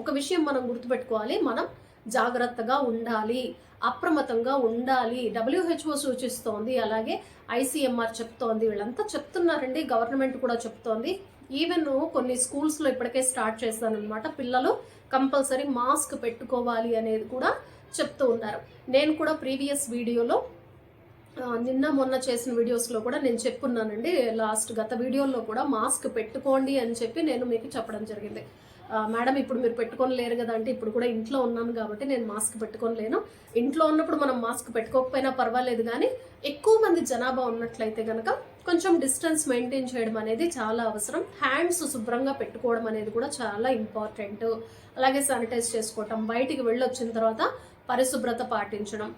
ఒక విషయం మనం గుర్తుపెట్టుకోవాలి. మనం జాగ్రత్తగా ఉండాలి. అప్రమత్తంగా ఉండాలి. డబ్ల్యూహెచ్ఓ సూచిస్తోంది. అలాగే ఐసీఎంఆర్ చెప్తోంది. వీళ్ళంతా చెప్తున్నారండి. గవర్నమెంట్ కూడా చెప్తోంది. ఈవెన్ కొన్ని స్కూల్స్లో ఇప్పటికే స్టార్ట్ చేస్తాను అనమాట పిల్లలు కంపల్సరీ మాస్క్ పెట్టుకోవాలి అనేది కూడా చెప్తూ ఉన్నారు నేను కూడా ప్రీవియస్ వీడియోలో నిన్న మొన్న చేసిన వీడియోస్లో కూడా నేను చెప్పున్నానండి. లాస్ట్ గత వీడియోలో కూడా మాస్క్ పెట్టుకోండి అని చెప్పి నేను మీకు చెప్పడం జరిగింది. మేడం ఇప్పుడు మీరు పెట్టుకొని లేరు కదా అంటే ఇప్పుడు కూడా ఇంట్లో ఉన్నాను కాబట్టి నేను మాస్క్ పెట్టుకొని లేను. ఇంట్లో ఉన్నప్పుడు మనం మాస్క్ పెట్టుకోకపోయినా పర్వాలేదు కానీ ఎక్కువ మంది జనాభా ఉన్నట్లయితే కనుక కొంచెం డిస్టెన్స్ మెయింటైన్ చేయడం అనేది చాలా అవసరం. హ్యాండ్స్ శుభ్రంగా పెట్టుకోవడం అనేది కూడా చాలా ఇంపార్టెంట్. అలాగే శానిటైజ్ చేసుకోవటం బయటికి వెళ్ళొచ్చిన తర్వాత పరిశుభ్రత పాటించడం.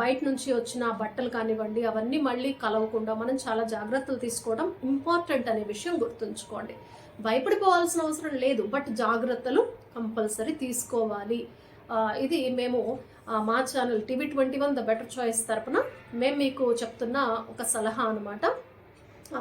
బయట నుంచి వచ్చిన బట్టలు కానివ్వండి అవన్నీ మళ్ళీ కలవకుండా మనం చాలా జాగ్రత్తలు తీసుకోవడం ఇంపార్టెంట్ అనే విషయం గుర్తుంచుకోండి. భయపడిపోవాల్సిన అవసరం లేదు బట్ జాగ్రత్తలు కంపల్సరీ తీసుకోవాలి. ఇది మేము మా channel TV twenty one the better choice తరపున మేము మీకు చెప్తున్న ఒక సలహా అనమాట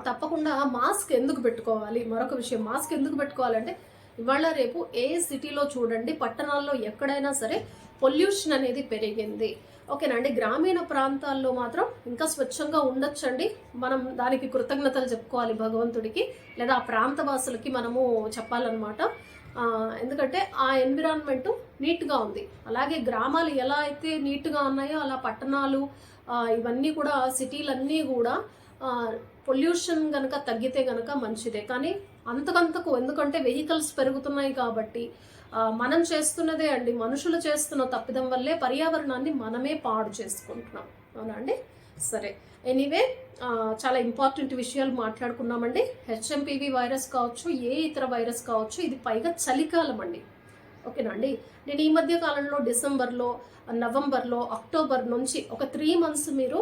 తప్పకుండా మాస్క్ ఎందుకు పెట్టుకోవాలి? మరొక విషయం మాస్క్ ఎందుకు పెట్టుకోవాలంటే ఇవాళ రేపు ఏ సిటీలో చూడండి పట్టణాల్లో ఎక్కడైనా సరే పొల్యూషన్ అనేది పెరిగింది. ఓకేనండి. గ్రామీణ ప్రాంతాల్లో మాత్రం ఇంకా స్వచ్ఛంగా ఉండొచ్చండి. మనం దానికి కృతజ్ఞతలు చెప్పుకోవాలి భగవంతుడికి లేదా ఆ ప్రాంత వాసులకి మనము చెప్పాలన్నమాట. ఎందుకంటే ఆ ఎన్విరాన్మెంట్ నీట్గా ఉంది. అలాగే గ్రామాలు ఎలా అయితే నీట్గా ఉన్నాయో అలా పట్టణాలు ఇవన్నీ కూడా సిటీలన్నీ కూడా పొల్యూషన్ కనుక తగ్గితే కనుక మంచిదే. కానీ అంతకంతకు ఎందుకంటే వెహికల్స్ పెరుగుతున్నాయి కాబట్టి మనం చేస్తున్నదే అండి మనుషులు చేస్తున్న తప్పిదం వల్లే పర్యావరణాన్ని మనమే పాడు చేసుకుంటున్నాం. అవునా అండి? సరే. ఎనీవే చాలా ఇంపార్టెంట్ విషయాలు మాట్లాడుకున్నామండి. హెచ్ఎంపివి వైరస్ కావచ్చు ఏ ఇతర వైరస్ కావచ్చు ఇది పైగా చలికాలం అండి. ఓకేనా అండి? నేను ఈ మధ్య కాలంలో డిసెంబర్లో నవంబర్లో అక్టోబర్ నుంచి ఒక త్రీ మంత్స్ మీరు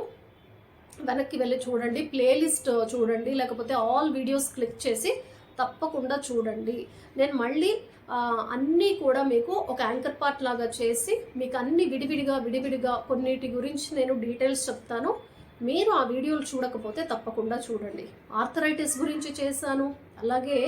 వెనక్కి వెళ్ళి చూడండి ప్లేలిస్ట్ చూడండి లేకపోతే ఆల్ వీడియోస్ క్లిక్ చేసి తప్పకుండా చూడండి. నేను మళ్ళీ అన్నీ కూడా మీకు ఒక యాంకర్ పార్ట్ లాగా చేసి మీకు అన్ని విడివిడిగా విడివిడిగా కొన్నిటి గురించి నేను డీటెయిల్స్ చెప్తాను. మీరు ఆ వీడియోలు చూడకపోతే తప్పకుండా చూడండి. ఆర్థరైటిస్ గురించి చేశాను. అలాగే